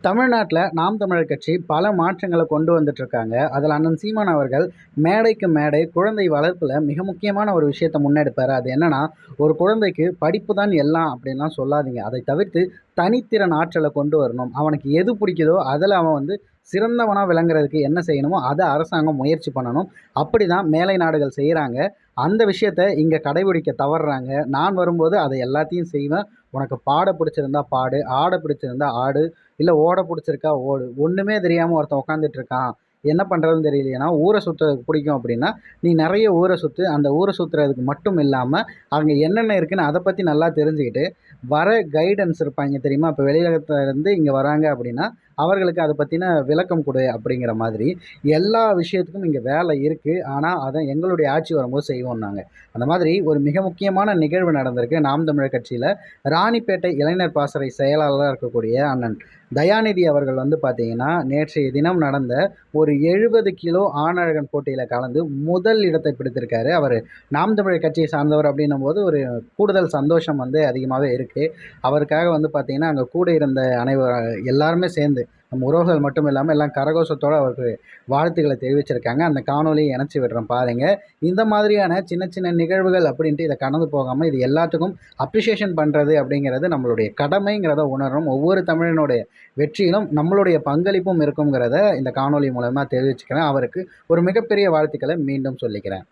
தமிழ்நாட்டில் நாம் தமிழர் கட்சி பல மாற்றங்களை கொண்டு வந்துட்டு இருக்காங்க அதில் அண்ணன் சீமான் அவர்கள் மேடைக்கு மேடை குழந்தை வளர்ப்பில் மிக முக்கியமான ஒரு விஷயத்தை முன்னெடுப்பார். அது என்னன்னா ஒரு குழந்தைக்கு படிப்பு தான் எல்லாம் அப்படின்லாம் சொல்லாதீங்க. அதை தவிர்த்து தனித்திறன் ஆற்றலை கொண்டு வரணும். அவனுக்கு எது பிடிக்குதோ அதில் அவன் வந்து சிறந்தவனாக விளங்குறதுக்கு என்ன செய்யணுமோ அதை அரசாங்கம் முயற்சி பண்ணணும். அப்படி தான் மேலை நாடுகள் செய்கிறாங்க அந்த விஷயத்த இங்கே கடைபிடிக்க தவறுறாங்க. நான் வரும்போது அதை எல்லாத்தையும் செய்வேன். உனக்கு பாட பிடிச்சிருந்தா பாடு ஆட பிடிச்சிருந்தா ஆடு இல்லை ஓட பிடிச்சிருக்கா ஓடு. ஒன்றுமே தெரியாமல் ஒருத்தன் உட்காந்துட்டு இருக்கான். என்ன பண்ணுறதுன்னு தெரியலையேனா ஊரை சுற்றுறதுக்கு பிடிக்கும் அப்படின்னா நீ நிறைய ஊரை சுற்று அந்த ஊரை சுற்றுறதுக்கு மட்டும் இல்லாமல் அங்கே என்னென்ன இருக்குன்னு அதை பற்றி நல்லா தெரிஞ்சுக்கிட்டு வர கைடன்ஸ் இருப்பாங்க தெரியுமா? இப்போ வெளியிலேருந்து இங்கே வராங்க அப்படின்னா அவர்களுக்கு அதை பற்றின விளக்கம் கொடு அப்படிங்கிற மாதிரி எல்லா விஷயத்துக்கும் இங்கே வேலை இருக்குது ஆனால் அதை எங்களுடைய ஆட்சி வரும்போது செய்வோம் நாங்கள் அந்த மாதிரி ஒரு மிக முக்கியமான நிகழ்வு நடந்திருக்கு. நாம் தமிழர் கட்சியில் ராணிப்பேட்டை இளைஞர் பாசறை செயலாளராக இருக்கக்கூடிய அண்ணன் தயாநிதி அவர்கள் வந்து பார்த்தீங்கன்னா நேற்றைய தினம் நடந்த ஒரு எழுபது கிலோ ஆணழகன் போட்டியில் கலந்து முதல் இடத்தை பிடித்திருக்காரு. அவர் நாம் தமிழர் கட்சியை சார்ந்தவர் அப்படின்னும் போது ஒரு கூடுதல் சந்தோஷம் வந்து அதிகமாகவே இருக்குது அவருக்காக வந்து பார்த்திங்கன்னா அங்கே கூட இருந்த அனைவர் எல்லாருமே சேர்ந்து நம்ம உறவுகள் மட்டும் இல்லாமல் எல்லாம் கரகோஷத்தோடு அவருக்கு வாழ்த்துக்களை தெரிவிச்சிருக்காங்க. அந்த காணொலியை இணைச்சி விடுறோம் பாருங்கள் இந்த மாதிரியான சின்ன சின்ன நிகழ்வுகள் அப்படின்ட்டு இதை கடந்து போகாமல் இது எல்லாத்துக்கும் அப்ரிஷியேஷன் பண்ணுறது அப்படிங்கிறது நம்மளுடைய கடமைங்கிறத உணரும் ஒவ்வொரு தமிழனுடைய வெற்றியிலும் நம்மளுடைய பங்களிப்பும் இருக்குங்கிறத இந்த காணொலி மூலமாக தெரிவிச்சுக்கிறேன். அவருக்கு ஒரு மிகப்பெரிய வாழ்த்துக்களை மீண்டும் சொல்லிக்கிறேன்.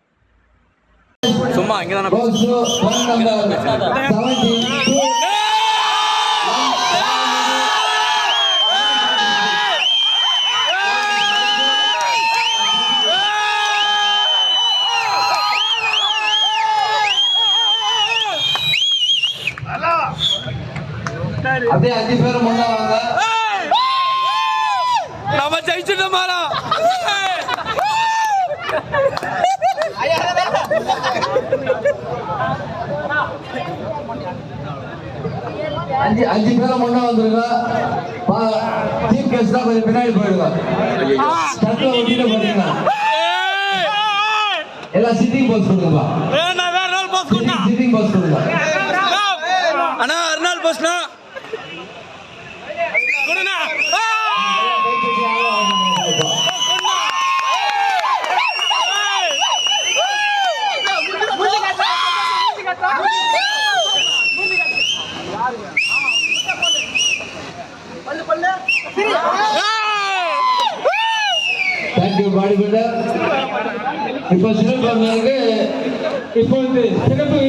சும்மா இங்கே தானே அப்படியே அஞ்சு பேரும் முன்ன வாங்க. நம்ம ஜெயிச்சிட்டோம் மாறா அஞ்சு அஞ்சு பேரும் முன்ன வந்துருங்க சீஃப் கெஸ்ட் தான் கொஞ்சம் பின்னாடி போயிடுங்க சட்டில் ஒட்டிட்டு போட்டீங்க எல்லாம் சிட்டிங் போஸ்ட் கொடுங்கப்பா. வேற நாள் போஸ் கொண்டா சிட்டிங் போஸ்ட் கொடுங்க. அண்ணா அருணாள் போஸ்னா தேங்க்யூ பாடி பில்டர் இப்போ சிறப்பு இப்போ வந்து சிறப்பு